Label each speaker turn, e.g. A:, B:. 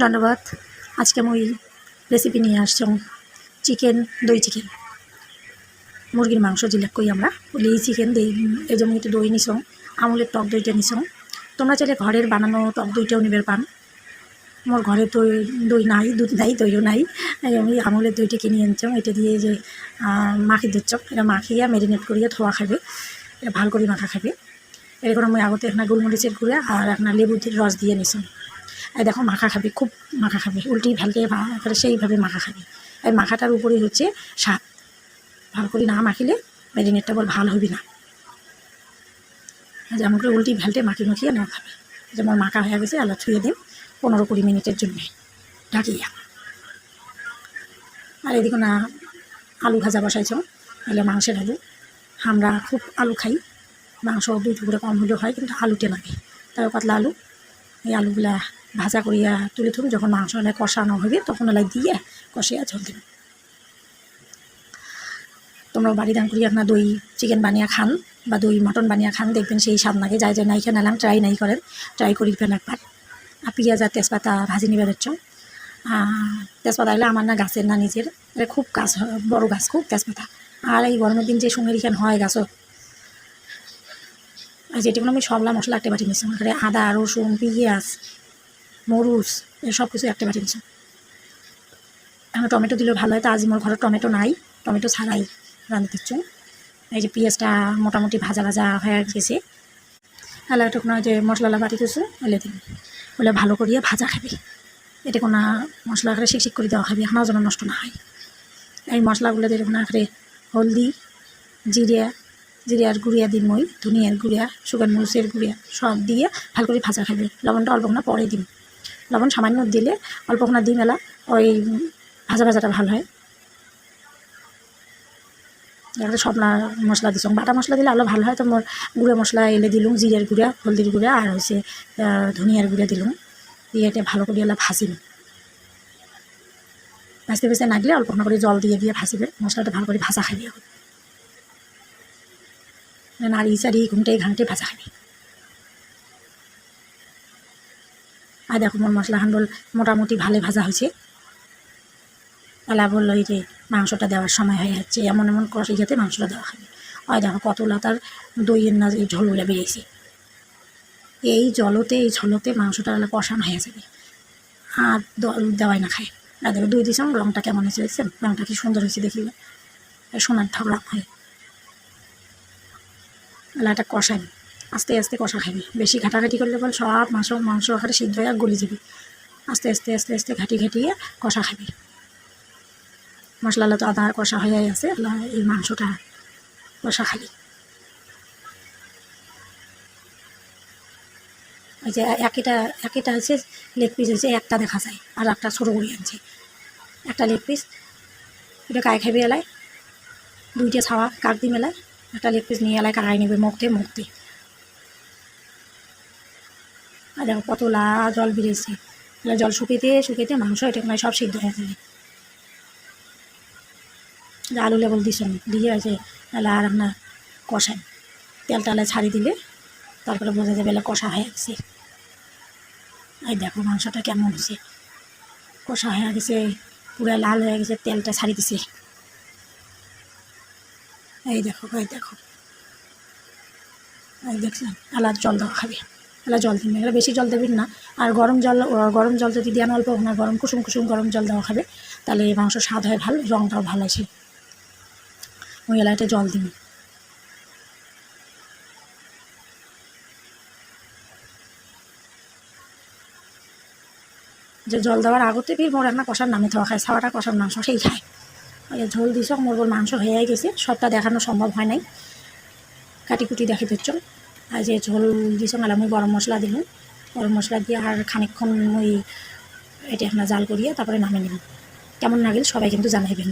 A: ধন্যবাদ। আজকে মই রেসিপি নিয়ে আসছং। চিকেন দই চিকেন মুরগির মাংস যেলাক কই আমরা। বলি চিকেন দই, এই যেমন একটু দই নিছং, আমুলের টক দইটা নিছং। তোমরা চাইলে ঘরের বানানো টক দইটাও নিবের পান। মোর ঘরে দই দই নাই, দুধ নাই, দইও নাই। আমি আমুলের দইটা কিনে আনছং এটা দিয়ে যে মাখি দিচ্ছ। এটা মাখিয়া ম্যারিনেট করিয়া ধোয়া খাবে। এটা ভালো করে মাখা খাবে। এরকম আমি আগতে একটা গোলমরিচের গুঁড়া আর একটা লেবুর রস দিয়ে নিছং। এই দেখো মাখা খাবে, খুব মাখা খাবে, উল্টি ভালকে করে সেইভাবে মাখা খাবে। এই মাখাটার উপরেই হচ্ছে স্বাদ ভালো করে না মাখিলে ম্যারিনেটটা বল ভালো হবে না। যেমন করে উল্টি ভেলটে মাখি মাখিয়ে না খাবে। যেমন মাখা হয়ে গেছে, আলো ছুঁয়ে দিন, পনেরো কুড়ি মিনিটের জন্য। ঢাকিয়া আর এদিকে না আলু ভাজা বসাইছ তাহলে মাংসের আলু। আমরা খুব আলু খাই, মাংস দুই টুকরো কম হলেও হয়, কিন্তু আলুতে লাগে। তারপর পাতলা আলু। এই আলুগুলা ভাজা করিয়া তুলে থুম যখন মাংস এলাই কষানো হবে তখন এলাই দিয়ে কষিয়া ঝোল দিন। তোমরা বাড়ি দান করিয়া আপনার দই চিকেন বানিয়ে খান বা দই মটন বানিয়ে খান, দেখবেন সেই স্বাদ লাগে। যাই যাই নাই খেয়ে নিলাম ট্রাই নাই করেন ট্রাই করি করিবেন একবার। আর পেঁয়াজ আর তেজপাতা ভাজি নিবে দিচ্ছ তেজপাতা হলে আমার না গাছের না নিজের। এটা খুব গাছ, বড় গাছ, খুব তেজপাতা। আর এই গরমের দিন যে সঙ্গে এখানে হয় গাছও। আর যেটুকু আমি সবলা মশলা একটা বাটি নিচ্ছি করে আদা, রসুন, পেঁয়াজ মরুচ সব কিছু একটা নিচ্ছি আমি টমেটো দিলেও ভালো হয়। তা আজ মোর ঘরে টমেটো নাই। টমেটো ছাড়াই রান্না দিচ্ছ। এই যে পেঁয়াজটা মোটামুটি ভাজা ভাজা হয়ে গেছে। তাহলে একটু কোনো যে মশলা বাটি কিছু এলে দিন। বলে ভালো করিয়ে ভাজা খাবি। এটা কোনো মশলা করে শিক করে দেওয়া খাবি। এখনও যেন নষ্ট না হয়। এই মশলাগুলো দিয়ে কোনো করে হলদি জিরিয়া জিরিয়ার গুঁড়িয়া দিন মই, ধনিয়ার গুঁড়িয়া, শুকান মরিচের গুঁড়িয়া সব দিয়ে ভালো করে ভাজা খাবি। লবণটা অল্প না, পরে দিন। লবণ সামান্য দিলে অল্প না দিন এলা, ওই ভাজা ভাজাটা ভালো হয়। এবারে সব মশলা দিছ। বাটা মশলা দিলে আরও ভালো হয়। তো মোর গুঁড়ো মশলা এলে দিলুম, জিরের গুঁড়া, হলদির গুঁড়া আর হচ্ছে ধনিয়ার গুঁড়া দিলুম। দিয়ে এটা ভালো করে এলা ভাজিম ভাজতে ভাজতে না দিলে অল্প করে জল দিয়ে দিয়ে ভাজিবে। মশলাটা ভালো করে ভাজা খাবি এখন। নাড়ি চাড়ি ঘুমটে ঘান্টে ভাজা খাবি আর দেখো মোর মশলা বল মোটামুটি ভালো ভাজা হয়েছে। এলা বলল এই যে মাংসটা দেওয়ার সময় হয়ে যাচ্ছে, এমন এমন কষে যাতে মাংসটা দেওয়া হবে ওই দেখো কত লাতার দইয়ের না এই ঝোলগুলো বেরিয়েছে। এই জলতে, এই ঝোলতে মাংসটা কষানো হয়ে যাবে। আর দেওয়াই না খায়। আর দেখো দই দিয়েছিলাম রঙটা কেমন হয়েছে দেখছেন? রঙটা কি সুন্দর হয়েছে দেখি। সোনার ঠক রঙ হয়। এলা এটা কষাই। আস্তে আস্তে কষা খাবি। বেশি ঘাটাঘাটি করলে বল সব মাংস মাংস আকারে সিদ্ধ হয়ে গলি যাবে। আস্তে আস্তে আস্তে আস্তে ঘাটি ঘাটিয়ে কষা খাবি। মশলা তো আদা কষা হয়ে আছে এই মাংসটা কষা খালি ওই যে একটা একটা হচ্ছে লেগ পিস হচ্ছে, একটা দেখা যায়, আর একটা ছোটো করে আনছে। একটা লেগ পিস, এটা কায় খাবি এলায়? দুইটা ছাওয়া কাক দিয়ে মেলায় একটা লেগ পিস নিয়ে এলায় কাকাই নেবে মুখতে মুখতে আর দেখো কত লা জল বেরিয়েছে। এলা জল শুকিতে শুকিতে মাংস এটা মানে সব সিদ্ধ হয়ে যাবে আলু লেবল দিস দিয়ে আছে তাহলে আর আপনার কষাই তেল টালে ছাড়ি দিলে তারপরে বোঝা যাবে কষা হয়ে গেছে। এই দেখো মাংসটা কেমন হয়েছে। কষা হয়ে গেছে, পুরো লাল হয়ে গেছে, তেলটা ছাড়ি দিছে। এই দেখো এই দেখো। এই দেখছেন এলা জল দেওয়া খাবে। এলা জল দিন এগুলো বেশি জল দেবেন না। আর গরম জল গরম জল যদি দেন অল্প না গরম, কুসুম কুসুম গরম জল দেওয়া খাবে, তাহলে মাংস স্বাদ হয় ভালো রঙটাও ভালো আছে ওই এলাকাটা জল দিন। যে জল দেওয়ার আগতে ফির মোর রান্না কষার নামে থাকা খায়, ছাওয়াটা কষার মাংস সেই খায়। ওই ঝোল দিছ, মোর বল মাংস হয়ে গেছে, সবটা দেখানো সম্ভব হয় নাই। কাটি কুটি দেখে দিচ্ছ। আর যে ঝোল দিয়ে সঙ্গে আমি গরম মশলা দিলাম গরম মশলা দিয়ে আর খানিকক্ষণ ওই এটা আপনার জাল করিয়ে তারপরে নামিয়ে নিলাম কেমন লাগিল? সবাই কিন্তু জানাইবেন।